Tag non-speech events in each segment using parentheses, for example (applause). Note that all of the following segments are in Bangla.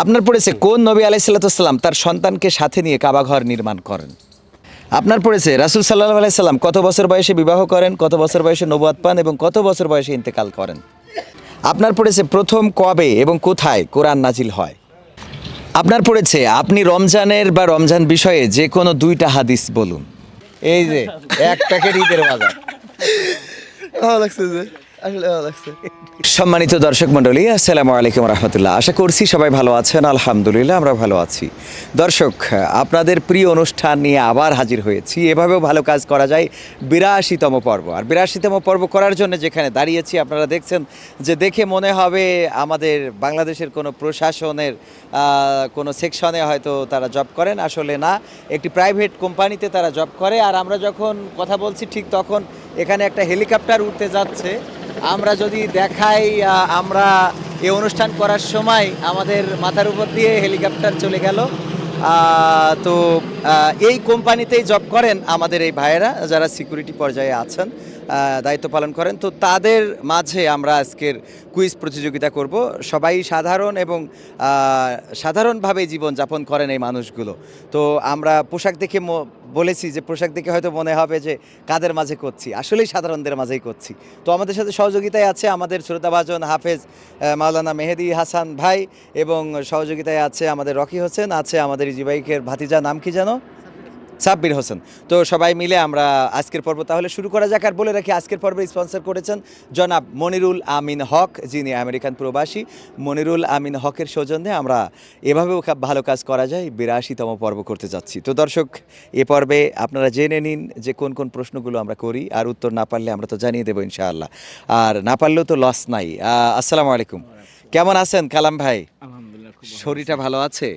আপনার পড়েছে কোন নবী আলাইসাল্লাম তার সন্তানকে সাথে নিয়ে কাবাঘর নির্মাণ করেন? আপনার পড়েছে রাসুল সাল্লাহ আলাইসাল্লাম কত বছর বয়সে বিবাহ করেন, কত বছর বয়সে নবুয়াদ পান এবং কত বছর বয়সে ইন্তেকাল করেন? আপনার পড়েছে প্রথম কবে এবং কোথায় কোরআন নাজিল হয়? আপনার পড়েছে আপনি রমজানের বা রমজান বিষয়ে যে কোনো দুইটা হাদিস বলুন। এই যে, এক প্যাকেট ঈদের বাজার। ভালো লাগছে যে। সম্মানিত দর্শক মণ্ডলী, আসসালামু আলাইকুম রহমতুল্লাহ। আশা করছি সবাই ভালো আছেন, আলহামদুলিল্লাহ আমরা ভালো আছি। দর্শক, আপনাদের প্রিয় অনুষ্ঠান নিয়ে আবার হাজির হয়েছি। এভাবেও ভালো কাজ করা যায়, বিরাশিতম পর্ব। আর বিরাশিতম পর্ব করার জন্য যেখানে দাঁড়িয়েছি, আপনারা দেখছেন যে দেখে মনে হবে আমাদের বাংলাদেশের কোনো প্রশাসনের কোনো সেকশনে হয়তো তারা জব করেন, আসলে না। একটি প্রাইভেট কোম্পানিতে তারা জব করে। আর আমরা যখন কথা বলছি, ঠিক তখন এখানে একটা হেলিকপ্টার উঠতে যাচ্ছে। আমরা যদি দেখাই আমরা এই অনুষ্ঠান করার সময় আমাদের মাথার উপর দিয়ে হেলিকপ্টার চলে গেল। তো এই কোম্পানিতেই জব করেন আমাদের এই ভাইয়েরা যারা সিকিউরিটি পর্যায়ে আছেন দায়িত্ব পালন করেন। তো তাদের মাঝে আমরা আজকের কুইজ প্রতিযোগিতা করব। সবাই সাধারণ এবং সাধারণভাবে জীবনযাপন করেন এই মানুষগুলো। তো আমরা পোশাক দেখে বলেছি যে পোশাক দেখে হয়তো মনে হবে যে কাদের মাঝে করছি। আসলেই সাধারণদের মাঝেই করছি। তো আমাদের সাথে সহযোগিতায় আছে আমাদের শ্রোতাভাজন হাফেজ মাওলানা মেহেদি হাসান ভাই এবং সহযোগিতায় আছে আমাদের রকি হোসেন, আছে আমাদের ইজিবাইকের ভাতিজা, নাম কি জানো সাব্বির হোসেন। তো সবাই মিলে আমরা আজকের পর্ব তাহলে শুরু করা যাক আর বলে রাখি, আজকের পর্বে স্পন্সর করেছেন জনাব মনিরুল আমিন হক, যিনি আমেরিকান প্রবাসী। মনিরুল আমিন হকের সৌজন্যে আমরা এভাবেও ভালো কাজ করা যায়, বিরাশিতম পর্ব করতে যাচ্ছি। তো দর্শক, এ পর্বে আপনারা জেনে নিন যে কোন কোন প্রশ্নগুলো আমরা করি, আর উত্তর না পারলে আমরা তো জানিয়ে দেবো ইনশাআল্লাহ। আর না পারলেও তো লস নাই। আসসালামু আলাইকুম। কেমন আছেন কালাম ভাই? শরীরটা ভালো আছে?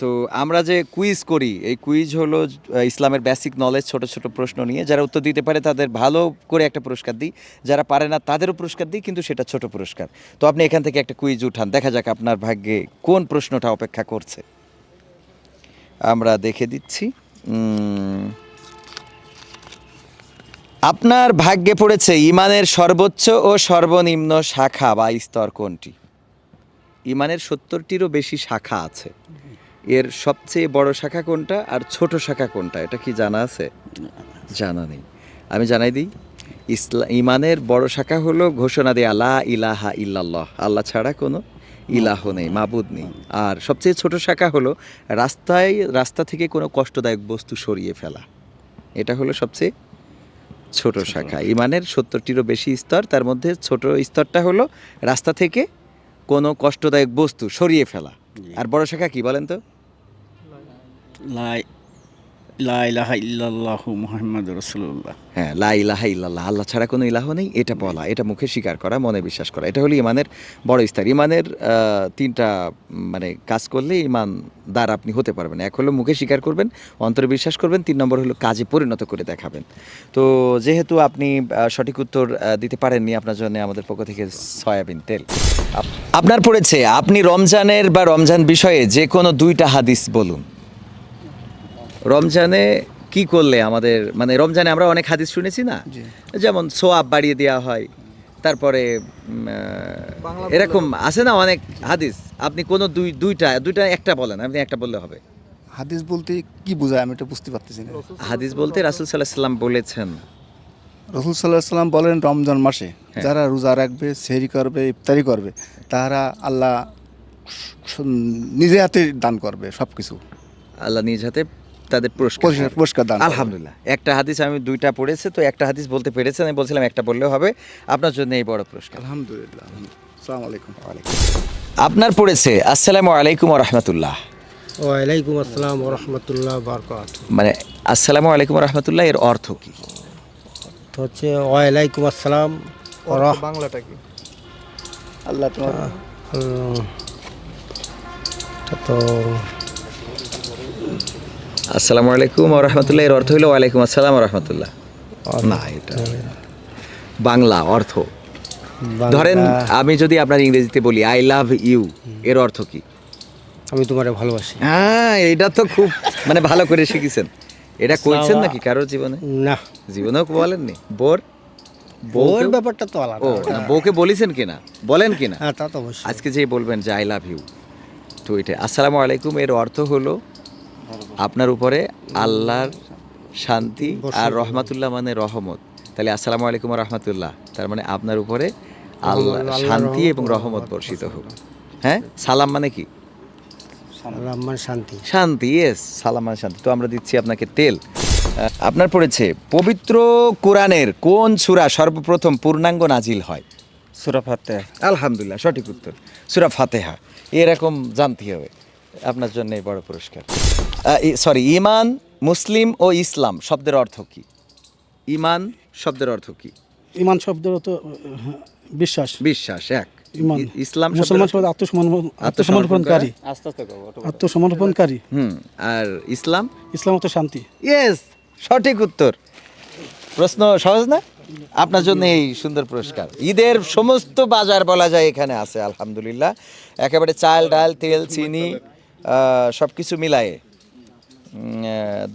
তো আমরা যে কুইজ করি এই কুইজ হলো ইসলামের বেসিক নলেজ ছোট ছোট প্রশ্ন নিয়ে। যারা উত্তর দিতে পারে তাদের ভালো করে একটা পুরস্কার দিই। যারা পারে না তাদেরও পুরস্কার দিই কিন্তু সেটা ছোট পুরস্কার। তো আপনি এখান থেকে একটা কুইজ উঠান। দেখা যাক আপনার ভাগ্যে কোন প্রশ্নটা অপেক্ষা করছে। আমরা দেখে দিচ্ছি। আপনার ভাগ্যে পড়েছে ইমানের সর্বোচ্চ ও সর্বনিম্ন শাখা বা স্তর কোনটি? ইমানের সত্তরটিরও বেশি শাখা আছে। এর সবচেয়ে বড় শাখা কোনটা আর ছোট শাখা কোনটা? এটা কি জানা আছে? জানা নেই। আমি জানাই দিই, ইসলা, ইমানের বড় শাখা হলো ঘোষণা দেয়া আল্লাহ ইলাহা ইল্লাল্লাহ। আল্লাহ ছাড়া কোনো ইলাহ নেই, মাবুদ নেই। আর সবচেয়ে ছোট শাখা হলো রাস্তায়, রাস্তা থেকে কোনো কষ্টদায়ক বস্তু সরিয়ে ফেলা। এটা হলো সবচেয়ে ছোট শাখা। ইমানের সত্তরটিরও বেশি স্তর তার মধ্যে ছোট স্তরটা হলো রাস্তা থেকে কোনো কষ্টদায়ক বস্তু সরিয়ে ফেলা। আর বড় শাখা কি বলেন তো? লা- লা ইলাহা ইল্লাল্লাহু মুহাম্মাদুর রাসূলুল্লাহ। হ্যাঁ লা ইলাহা ইল্লাল্লাহ, আল্লাহ ছাড়া কোনো ইলাহ নেই, এটা বলা, এটা মুখে স্বীকার করা, মনে বিশ্বাস করা। এটা হলো ইমানের বড় স্তর। ইমানের তিনটা মানে কাজ করলে ইমান দ্বার আপনি হতে পারবেন। এক হলো মুখে স্বীকার করবেন, অন্তরে বিশ্বাস করবেন, তিন নম্বর হলো কাজে পরিণত করে দেখাবেন। তো যেহেতু আপনি সঠিক উত্তর দিতে পারেননি, আপনার জন্য আমাদের পক্ষ থেকে সয়াবিন তেল। আপ- আপনার পড়েছে, আপনি রমজানের বা রমজান বিষয়ে যে কোনো দুইটা হাদিস বলুন। রমজানে কি করলে আমাদের মানে রমজানে আমরা অনেক হাদিস শুনেছি না? যেমন সোয়াব বাড়িয়ে দেওয়া হয় তারপরে এরকম আছে না অনেক হাদিস? আপনি কোনো দুই দুইটা দুইটা একটা বলেন আপনি একটা বললে হবে। হাদিস বলতে কি বোঝায় আমি এটা বুঝতে পারতেছি না। হাদিস বলতে রাসুল সাল্লাহ সাল্লাম বলেছেন। রসুল সাল্লাহ সাল্লাম বলেন রমজান মাসে যারা রোজা রাখবে সেহরি করবে ইফতারি করবে তারা আল্লাহ নিজে হাতে দান করবে সব কিছু আল্লাহ নিজ হাতে তাদের পুরস্কার পুরস্কার- দান আলহামদুলিল্লাহ। একটা হাদিস আমি দুইটা পড়েছে তো একটা হাদিস বলতে পেরেছেন আমি বলছিলাম একটা বললেও হবে। আপনার জন্য এই বড় পুরস্কার। আলহামদুলিল্লাহ সালাম আলাইকুম। আপনার পড়েছে আসসালামু আলাইকুম রহমতুল্লাহ। ওয়ালাইকুম আসসালাম রহমতুল্লাহ বারকাত মানে আসসালামু আলাইকুম রহমতুল্লাহ এর অর্থ কি? তো হচ্ছে ওয়ালাইকুম আসসালাম বাংলাটা কি? আল্লাহ তোমার তো আসসালামু আলাইকুম রহমতুল্লাহ। এর অর্থ হলো ওয়ালাইকুম আসসালাম রহমতুল্লাহ। না এটা বাংলা অর্থ। ধরেন আমি যদি আপনার ইংরেজিতে বলি আই লাভ ইউ এর অর্থ কি? আমি তোমারে ভালোবাসি। হ্যাঁ এটা তো খুব মানে ভালো করে শিখেছেন। এটা কইছেন নাকি কারোর জীবনে? না। জীবনেও বলেননি। বোর? বোর ব্যাপারটা তো আলাদা। ও না বউকে বলেছেন কিনা? বলেন কিনা? হ্যাঁ তা তো অবশ্যই। আজকে যে বলবেন যে আই লাভ ইউ একটু এটা। আসসালামু আলাইকুম এর অর্থ হলো আপনার উপরে আল্লাহর শান্তি আর রহমাতুল্লাহ মানে রহমত। তাহলে আসসালামু আলাইকুম রহমতুল্লাহ। তার মানে আপনার উপরে আল্লাহ শান্তি এবং রহমত বর্ষিত হোক। হ্যাঁ? সালাম মানে কি? শান্তি। শান্তি ইয়েস সালাম মানে শান্তি। তো আমরা দিচ্ছি আপনাকে তেল। আপনার পড়েছে পবিত্র কোরআনের কোন সূরা সর্বপ্রথম পূর্ণাঙ্গ নাজিল হয়? সুরা ফাতে আলহামদুলিল্লাহ সঠিক উত্তর। সুরা ফাতেহা। এরকম জানতে হবে। আপনার জন্য এই বড় পুরস্কার। সরি ইমান মুসলিম ও ইসলাম শব্দের অর্থ কি? ইমান শব্দের অর্থ কি? ইমান শব্দের তো বিশ্বাস। বিশ্বাস এক। ইমান ইসলাম মুসলমান শব্দ আত্মসমর্পণ আত্মসমর্পণকারী। আত্মসমর্পণকারী? হুম আর ইসলাম? ইসলাম তো শান্তি। ইয়েস সঠিক উত্তর। প্রশ্ন সহজ না? আপনার জন্য এই সুন্দর পুরস্কার। ঈদের সমস্ত বাজার বলা যায় এখানে আছে আলহামদুলিল্লাহ। একেবারে চাল ডাল তেল চিনি সব কিছু মিলায়ে।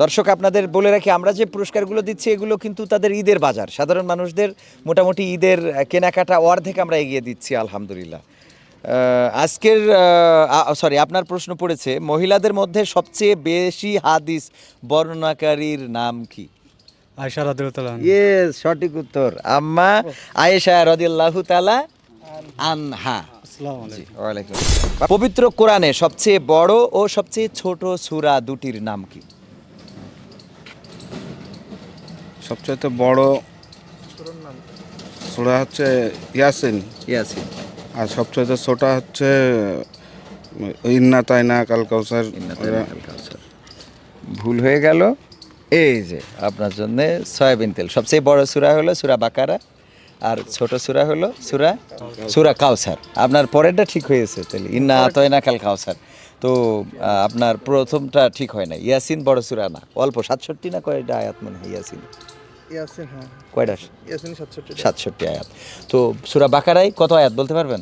দর্শক আপনাদের বলে রাখি আমরা যে পুরস্কারগুলো দিচ্ছি এগুলো কিন্তু তাদের ঈদের বাজার। সাধারণ মানুষদের মোটামুটি ঈদের কেনাকাটা অর্ধেক আমরা এগিয়ে দিচ্ছি আলহামদুলিল্লাহ। আজকের সরি আপনার প্রশ্ন পড়েছে মহিলাদের মধ্যে সবচেয়ে বেশি হাদিস বর্ণনাকারীর নাম কি? আয়সা রাদিয়াল্লাহু ইয়েস সঠিক উত্তর। আম্মা আয়েশা রাদিয়াল্লাহু তাআলা আনহা। পবিত্র কোরআনে সবচেয়ে বড় ও সবচেয়ে ছোট সূরা দুটির নাম কি? সবচেয়ে বড় সূরা হচ্ছে ইয়াসিন। ইয়াসিন। আর সবচেয়ে ছোট হচ্ছে ইন্না তাইনা কাল কাউসার। ভুল হয়ে গেল। এই যে আপনার জন্য সয়াবিন তেল। সবচেয়ে বড় সূরা হলো সূরা বাকারা। আর ছোট সূরা হলো সুরা সুরা কাউসার। আপনার পরেরটা ঠিক হয়েছে তাহলে। ইন্না আতয়না কাল কাউসার। তো আপনার প্রথমটা ঠিক হয় না ইয়াসিন বড় সূরা না। অল্প সাতষট্টি না কয়টা আয়াত মনে হয় ইয়াসিন? হ্যাঁ। কয়টা? সাতষট্টি আয়াত। তো সুরা বাকারায় কত আয়াত বলতে পারবেন?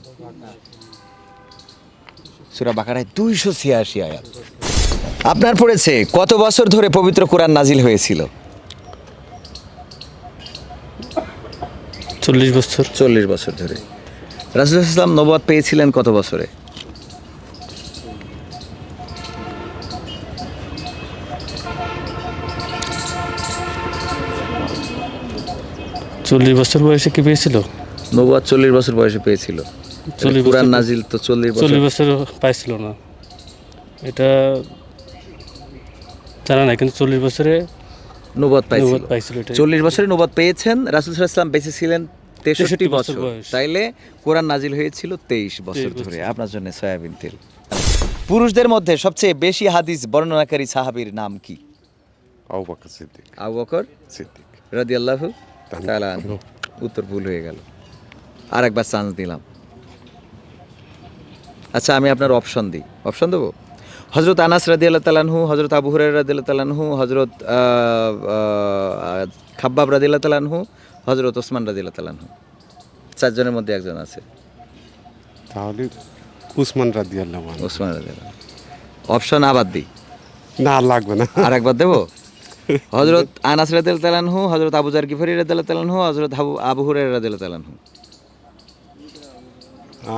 সুরা বাকারায় দুইশো ছিয়াশি আয়াত। আপনার পড়েছে কত বছর ধরে পবিত্র কোরআন নাজিল হয়েছিল? চল্লিশ বছর। চল্লিশ বছর ধরে। রাসুল ইসলাম নবাদ পেয়েছিলেন কত বছরে? চল্লিশ বছর বয়সে কি পেয়েছিল? নবাদ চল্লিশ বছর বয়সে পেয়েছিল। চল্লিশ কোরআন নাজিল তো চল্লিশ চল্লিশ বছর পাইছিল না। এটা জানা নাই কিন্তু চল্লিশ বছরে নবাদ পাইছিল। চল্লিশ বছরে নবাদ পেয়েছেন। রাসুল ইসলাম বেঁচে ছিলেন তেষট্টি বছর তাইলে কোরআন নাজিল হয়েছিল তেইশ বছর ধরে। আপনার জন্য সয়াবিন তেল। পুরুষদের মধ্যে সবচেয়ে বেশি হাদিস বর্ণনাকারী সাহাবীর নাম কি? আবু বকর সিদ্দিক। আবু বকর সিদ্দিক। রাদিয়াল্লাহু তাআলা উত্তর ভুল হয়ে গেল। আর একবার চান্স দিলাম। আচ্ছা আমি আপনার অপশন দিই। অপশন দেবো? হজরত আনাস রাদিয়াল্লাহ তালানহু হজরত আবু হুরাই রাদিয়াল্লাহ তালানহু হজরত খাব্বাব রাদিয়াল্লাহ তালানহু হজরত ওসমান রাদিয়াল্লাহ তালানহু চারজনের মধ্যে একজন আছে। তাহলে উসমান রাদি আল্লাহ ওসমান রাদিয়াল্লাহ অপশন আবার দিই। না লাগবে না। আর একবার দেবো? (laughs) হজরত আনাস রাদিয়াল্লাহ তালানহু হজরত আবু জার গিফারি রাদিয়াল্লাহ তালানহু হজরত আবু আবু হুরাই রাদিয়াল্লাহ তালানহু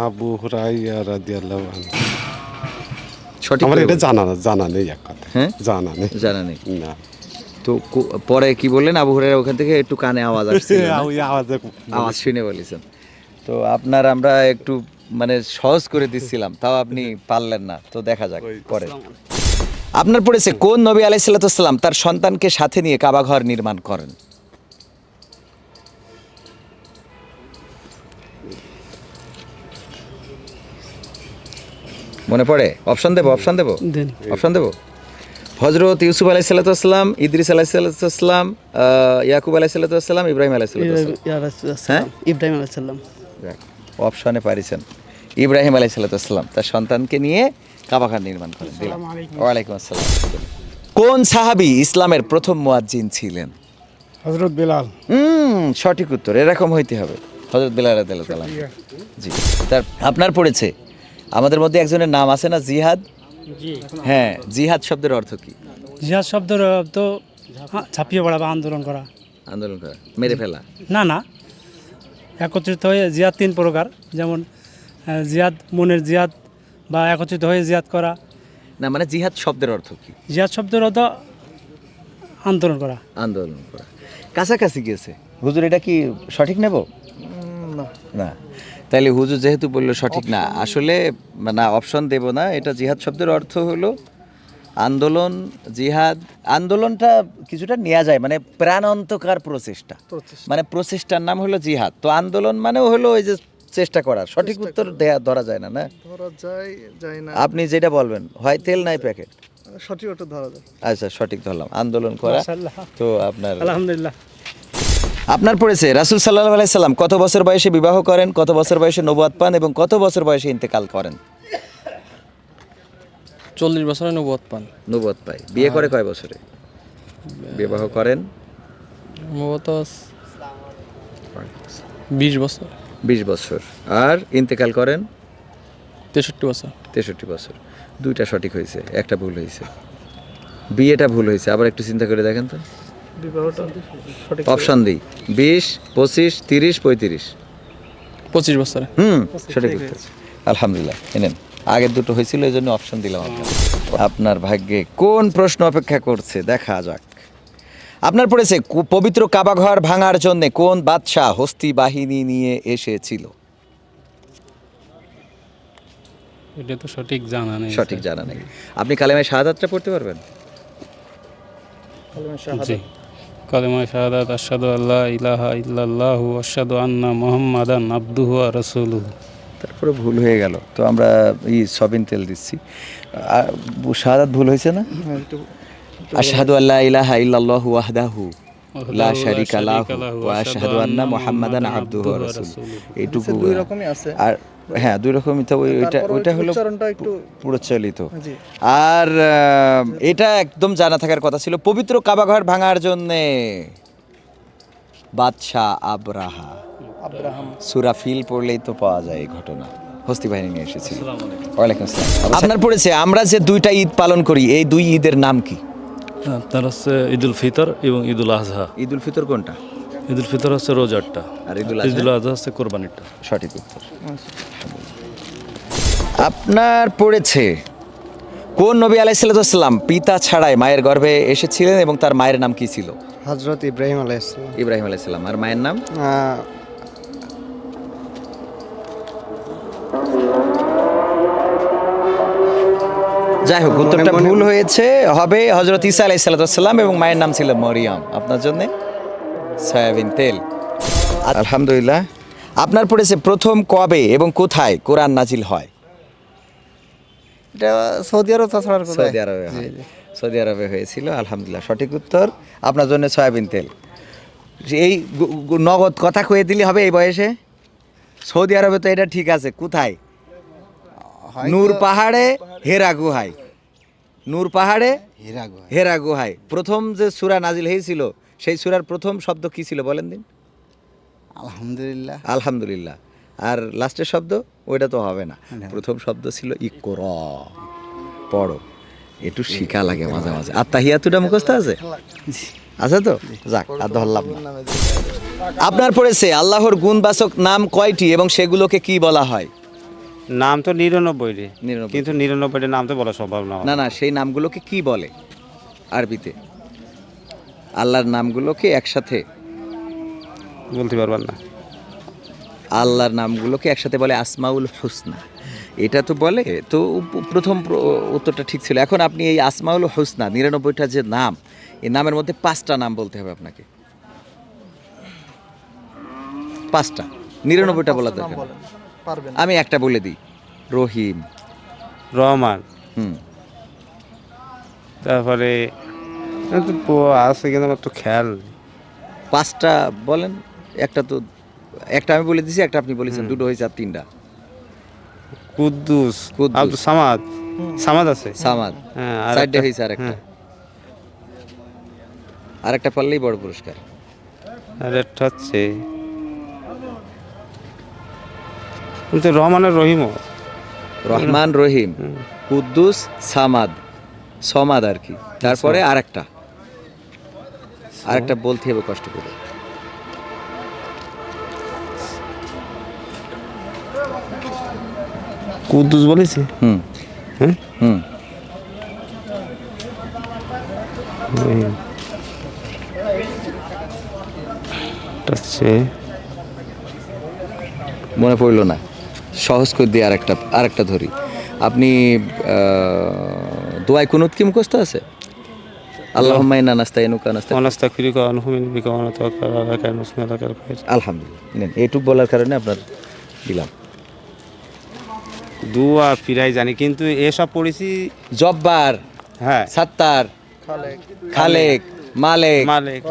আবু হুরাইয়া রাদি আল্লাহ সঠিক আমার এটা। জানা জানা নেই এক কথা হ্যাঁ? জানা নেই। জানা নেই। না। তো পরে কি বললেন? আবু হুরাইরা ওখান থেকে একটু কানে আওয়াজ আসছে। (laughs) আওয়াজে আওয়াজ শুনে বলেছেন। তো আপনার আমরা একটু মানে সহজ করে দিচ্ছিলাম তাও আপনি পারলেন না। তো দেখা যাক পরে। আপনার পড়েছে কোন নবী আলাইসাল্লাম তার সন্তানকে সাথে নিয়ে কাবা ঘর নির্মাণ করেন? মনে পড়ে? অপশন দেবো অপশন দেবো? দেন। অপশন দেবো? হজরত ইউসুফ আলাইসাল্লাম ইদ্রিস আলাইসাল্লাম ইয়াকুব আলাইসাল্লাম ইব্রাহিম আলাইসাল্লাম হ্যাঁ? ইব্রাহিম আলাইসাল্লাম অপশনে পারিছেন। ইব্রাহিম আলাইসাল্লাম তার সন্তানকে নিয়ে কাবাখান নির্মাণ করেন। দিলাম। ওয়ালাইকুম আসসালাম। কোন সাহাবি ইসলামের প্রথম মুয়াজ্জিন ছিলেন? হজরত বেলাল। হুম সঠিক উত্তর এরকম হইতে হবে। হজরত বেলাল রাদিয়াল্লাহু জি তার আপনার পড়েছে? আমাদের মধ্যে একজনের নাম আছে না জিহাদ? হ্যাঁ জিহাদ শব্দের অর্থ কি? জিহাদ শব্দের তো হ্যাঁ, ছাপিয়ে পড়া বা আন্দোলন করা। আন্দোলন করা মেরে ফেলা। না না। একত্রিত হয়ে জিহাদ তিন প্রকার যেমন জিহাদ মনের জিহাদ বা একত্রিত হয়ে জিয়াদ করা। না মানে জিহাদ শব্দের অর্থ কি? জিহাদ শব্দের অর্থ আন্দোলন করা। আন্দোলন করা। কাছাকাছি গেছে। হুজুর এটা কি সঠিক নেব? না। তাইলে হুজুর যেহেতু বলল সঠিক না আসলে না অপশন দেব না। এটা জিহাদ শব্দের অর্থ হলো আন্দোলন জিহাদ আন্দোলনটা কিছুটা নেওয়া যায় মানে প্রাণান্তকার প্রচেষ্টা। মানে প্রচেষ্টার নাম হলো জিহাদ। তো আন্দোলন মানেও হলো ওই যে চেষ্টা করার। সঠিক উত্তর দেয়া ধরা যায় না না? ধরা যায় যায় না। আপনি যেটা বলবেন হয় তেল নাই প্যাকেট? সঠিক ধরা যায়। আচ্ছা সঠিক ধরলাম। আন্দোলন করা। তো আপনার আলহামদুলিল্লাহ। আপনার পড়েছে রাসুল সাল্লাহ আলাইসাল্লাম কত বছর বয়সে বিবাহ করেন কত বছর বয়সে নবুয়াদ পান এবং কত বছর বয়সে ইন্তেকাল করেন? চল্লিশ বছরে নবত পান। নবুয়াদ পাই বিয়ে করে কয় বছরে? বিবাহ করেন? বিশ বছর। বিশ বছর। আর ইন্তেকাল করেন? তেষট্টি বছর। তেষট্টি বছর। দুইটা সঠিক হয়েছে একটা ভুল হয়েছে। বিয়েটা ভুল হয়েছে আবার একটু চিন্তা করে দেখেন তো। অপশন দিই বিশ পঁচিশ তিরিশ পঁয়ত্রিশ। পঁচিশ বছরে। হুম সঠিক উত্তর। আলহামদুলিল্লাহ এনেন আগের দুটো হয়েছিল এই জন্য অপশন দিলাম আপনাকে। আপনার ভাগ্যে কোন প্রশ্ন অপেক্ষা করছে? দেখা যাক। আপনার পড়েছে পবিত্র কাবাঘর ভাঙার জন্য কোন বাদশাহ হস্তি বাহিনী নিয়ে এসেছিল? এটা তো সঠিক জানা নেই সঠিক জানা নেই। আপনি কালেমায় শাহাদাতটা পড়তে পারবেন? জি। কালেমা শাহাদাত আশহাদু আল্লাহ ইলাহা ইল্লাল্লাহু আশহাদু আন্না মুহাম্মাদান আবদুহু ওয়া রাসূলুহু। তারপরে ভুল হয়ে গেল। তো আমরা ই সবিন তেল দিচ্ছি। আর শাহাদাত ভুল হয়েছে না? আশহাদু আল্লাহ ইলাহা ইল্লাল্লাহু ওয়াহদাহু লা শারিকা লাহু ওয়া আশহাদু আন্না মুহাম্মাদান আবদুহু ওয়া রাসূলুহু। এইটুকু দুই রকমই আছে। হ্যাঁ দুই রকমই তো ওই- ওইটা ওইটা হলো প্রচলিত আর এটা একদম জানা থাকার কথা ছিল পবিত্র কাবাঘর ভাঙার জন্যে। বাদশাহ আবরাহা। সুরাফিল পড়লেই তো পাওয়া যায় এই ঘটনা। হস্তি বাহিনী নিয়ে এসেছিল ওয়ালাইকুম আসসালাম। আপনার পড়েছে আমরা যে দুইটা ঈদ পালন করি এই দুই ঈদের নাম কি? তার হচ্ছে ঈদুল ফিতর এবং ঈদুল আজহা। ঈদুল ফিতর কোনটা? ঈদুল ফিতর হচ্ছে রোজারটা আর ঈদুল আজহা? আজহা হচ্ছে কোরবানিটা সঠিক উত্তর। আপনার পড়েছে কোন নবী আলাইসাল্লাম পিতা ছাড়াই মায়ের গর্ভে এসেছিলেন এবং তার মায়ের নাম কি ছিল? হজরত ইব্রাহিম আলাইসলাম ইব্রাহিম আলাইসাল্লাম আর মায়ের নাম? যাই হোক উত্তরটা ভুল হয়েছে। হবে হজরত ইসা আলাই সাল্লাম এবং মায়ের নাম ছিল মরিয়াম। আপনার জন্য? সয়াবিন তেল আলহামদুলিল্লাহ। আপনার পড়েছে প্রথম কবে এবং কোথায় কোরআন নাজিল হয়? এটা সৌদি আরব তাছাড়া সৌদি আরবে সৌদি আরবে হয়েছিল আলহামদুলিল্লাহ। সঠিক উত্তর আপনার জন্য সয়াবিন তেল এই নগদ কথা কয়ে দিলে হবে এই বয়সে? সৌদি আরবে তো এটা ঠিক আছে কোথায়? নূর পাহাড়ে হেরা গুহায়। নূর পাহাড়ে হেরা গুহায়। প্রথম যে সূরা নাজিল হয়েছিল সেই সূরার প্রথম শব্দ কি ছিল বলেন দিন? আলহামদুলিল্লাহ। আলহামদুলিল্লাহ। আর লাস্টের শব্দ? ওইটা তো হবে না। প্রথম শব্দ ছিল ইকর। পড়ো। একটু শিখা লাগে মাঝে মাঝে। আর তাহিয়াতুটা মুখস্থ আছে? আছে তো? যাক আর ধরলাম না। আপনার পড়েছে আল্লাহর গুণবাচক নাম কয়টি এবং সেগুলোকে কি বলা হয়? নাম তো নিরানব্বই রে। নিরানব্বই। কিন্তু নিরানব্বইটা নাম তো বলা সম্ভব না। না না সেই নামগুলোকে কি বলে আরবিতে? আল্লাহর নামগুলোকে একসাথে বলতে পারবার না। আল্লাহর নামগুলোকে একসাথে বলে আসমাউল হুসনা। এটা তো বলে তো প্রথম প্র- উত্তরটা ঠিক ছিল। এখন আপনি এই আসমাউল হুসনা নিরানব্বইটা যে নাম এই নামের মধ্যে পাঁচটা নাম বলতে হবে আপনাকে। পাঁচটা। নিরানব্বইটা বলা দরকার আমি একটা বলে দিই। রহিম। রহমান। হুম। তারপরে তো আছে কিন্তু আমার তো খেয়াল নেই। পাঁচটা বলেন একটা তো একটা আমি বলে দিছি একটা আপনি বলেছেন দুটো হয়েছে আর তিনটা। কুদ্দুস। আব্দুল সামাদ। সামাদ আছে? সামাদ। হ্যাঁ, আর একটা- হয়েছে আর একটা। হ্যাঁ। আর একটা পারলেই বড় পুরস্কার। আর একটা হচ্ছে বলতে রহমানের রহিমও। রহমান রহিম কুদ্দুস সামাদ। সমাদ আর কি। তারপরে আরেকটা আরেকটা বলতে হবে কষ্ট করে। কুদ্দুস বলেছে? হুম। হ্যাঁ? হুম। এটা মনে পড়ল না। সহজ করে দিয়ে আরেকটা আরেকটা ধরি। আপনি দোয়ায় কুনুত কি মুখস্থ আছে? নাস্তা এনুকা নাস্তা অনাস্তাগফিরুকা ওয়া নু'মিনু বিকা ওয়া নাতাওয়াক্কালু আলাইকা ওয়া নুসলিমু লাকাল খায়র আলহামদুলিল্লাহ। নেন এটুক বলার কারণে আপনার দিলাম। দুয়া ফিরাই জানি কিন্তু এসব পড়েছি জব্বার হ্যাঁ। সাত্তার খালেক। মালেক মালিক।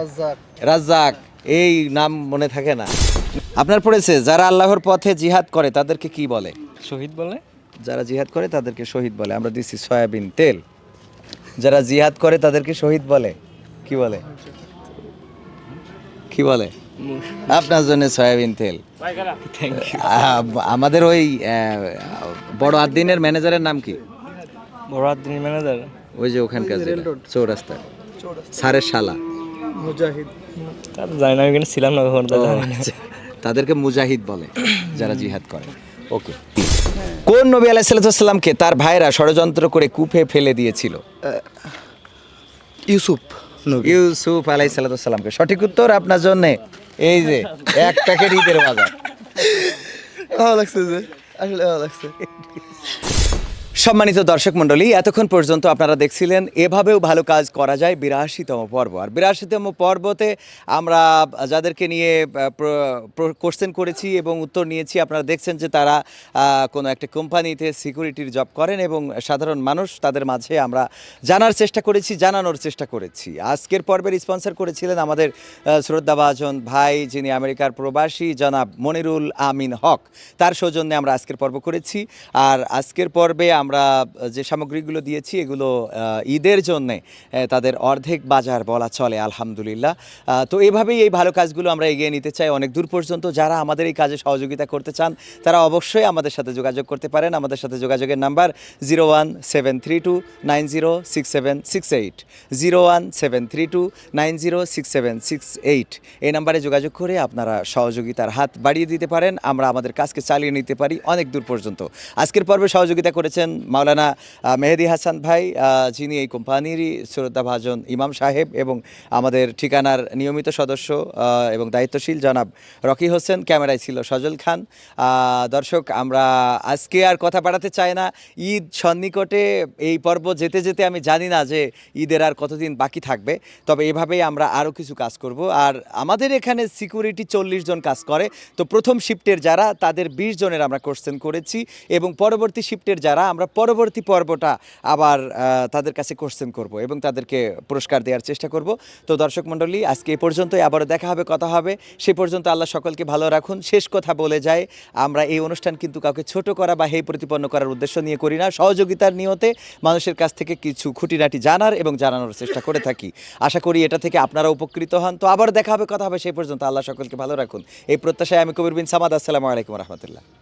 রাজ্জাক। এই নাম মনে থাকে না। আপনার পড়েছে যারা আল্লাহর পথে জিহাদ করে তাদেরকে কি বলে? শহীদ বলে? যারা জিহাদ করে তাদেরকে শহীদ বলে। আমরা দিচ্ছি সয়াবিন তেল। যারা জিহাদ করে তাদেরকে শহীদ বলে। কি বলে? কি বলে? আপনার জন্য সয়াবিন তেল। আমাদের ওই বড় আদিনের ম্যানেজারের নাম কি? বড় দিন ম্যানেজার? ওই যে ওখানকার চৌরাস্তা। সারের শালা। জানি না আমি ছিলাম না কখন আচ্ছা। তাদেরকে মুজাহিদ বলে যারা জিহাদ করে। ওকে। কোন নবী আলাইসাল্লামকে তার ভাইরা ষড়যন্ত্র করে কূপে ফেলে দিয়েছিল? ইউসুফ ইউসুফ ইউসুফ আলাইসাল্লামকে সঠিক উত্তর আপনার জন্য। এই যে এক প্যাকেট ঈদের বাজার। ভালো লাগছে যে আসলে ভালো লাগছে। সম্মানিত দর্শক মণ্ডলী, এতক্ষণ পর্যন্ত আপনারা দেখছিলেন, এভাবেও ভালো কাজ করা যায় বিরাশিতম পর্ব। আর বিরাশিতম পর্বতে আমরা যাদেরকে নিয়ে কোশ্চেন করেছি এবং উত্তর নিয়েছি, আপনারা দেখছেন যে তারা কোনো একটা কোম্পানিতে সিকিউরিটির জব করেন এবং সাধারণ মানুষ, তাদের মাঝে আমরা জানার চেষ্টা করেছি, জানানোর চেষ্টা করেছি। আজকের পর্বের স্পন্সর করেছিলেন আমাদের শ্রদ্ধাভাজন ভাই, যিনি আমেরিকার প্রবাসী, জনাব মনিরুল আমিন হক। তার সৌজন্যে আমরা আজকের পর্ব করেছি। আর আজকের পর্বে আমরা যে সামগ্রীগুলো দিয়েছি, এগুলো ঈদের জন্যে তাদের অর্ধেক বাজার বলা চলে, আলহামদুলিল্লাহ। তো এইভাবেই এই ভালো কাজগুলো আমরা এগিয়ে নিতে চাই। অনেক দূর পর্যন্ত যারা আমাদের এই কাজে সহযোগিতা করতে চান, তারা অবশ্যই আমাদের সাথে যোগাযোগ করতে পারেন। আমাদের সাথে যোগাযোগের number zero one seven three two nine zero six seven six eight. Zero one seven three two nine zero six seven six eight. এই নাম্বারে যোগাযোগ করে আপনারা সহযোগিতার হাত বাড়িয়ে দিতে পারেন। আমরা আমাদের কাজকে চালিয়ে নিতে পারি অনেক দূর পর্যন্ত। আজকের পর্বে সহযোগিতা করেছেন মাওলানা মেহেদি হাসান ভাই যিনি এই কোম্পানিরই শ্রদ্ধাভাজন ইমাম সাহেব এবং আমাদের ঠিকানার নিয়মিত সদস্য এবং দায়িত্বশীল জনাব রকি হোসেন, ক্যামেরায় ছিল সজল খান। দর্শক, আমরা আজকে আর কথা বাড়াতে চাই না। ঈদ সন্নিকটে এই পর্ব যেতে যেতে আমি জানি না যে ঈদের আর কতদিন বাকি থাকবে, তবে এভাবেই আমরা আরও কিছু কাজ করব। আর আমাদের এখানে সিকিউরিটি চল্লিশ জন কাজ করে। তো প্রথম শিফটের যারা, তাদের বিশ জনের আমরা কোশ্চেন করেছি এবং পরবর্তী শিফটের যারা, আমরা পরবর্তী পর্বটা আবার তাদের কাছে কোশ্চেন করব এবং তাদেরকে পুরস্কার দেওয়ার চেষ্টা করব। তো দর্শক মণ্ডলী, আজকে এই পর্যন্তই। আবারও দেখা হবে, কথা হবে। সে পর্যন্ত আল্লাহ সকলকে ভালো রাখুন। শেষ কথা বলে যায়, আমরা এই অনুষ্ঠান কিন্তু কাউকে ছোট করা বা হেয় প্রতিপন্ন করার উদ্দেশ্য নিয়ে করি না। সহযোগিতার নিয়তে মানুষের কাছ থেকে কিছু খুঁটিনাটি জানার এবং জানানোর চেষ্টা করে থাকি। আশা করি এটা থেকে আপনারা উপকৃত হন। তো আবার দেখা হবে, কথা হবে। সেই পর্যন্ত আল্লাহ সকলকে ভালো রাখুন। এই প্রত্যাশায় আমি কবির বিন সামাদ। আসসালামু আলাইকুম রহমতুল্লাহ।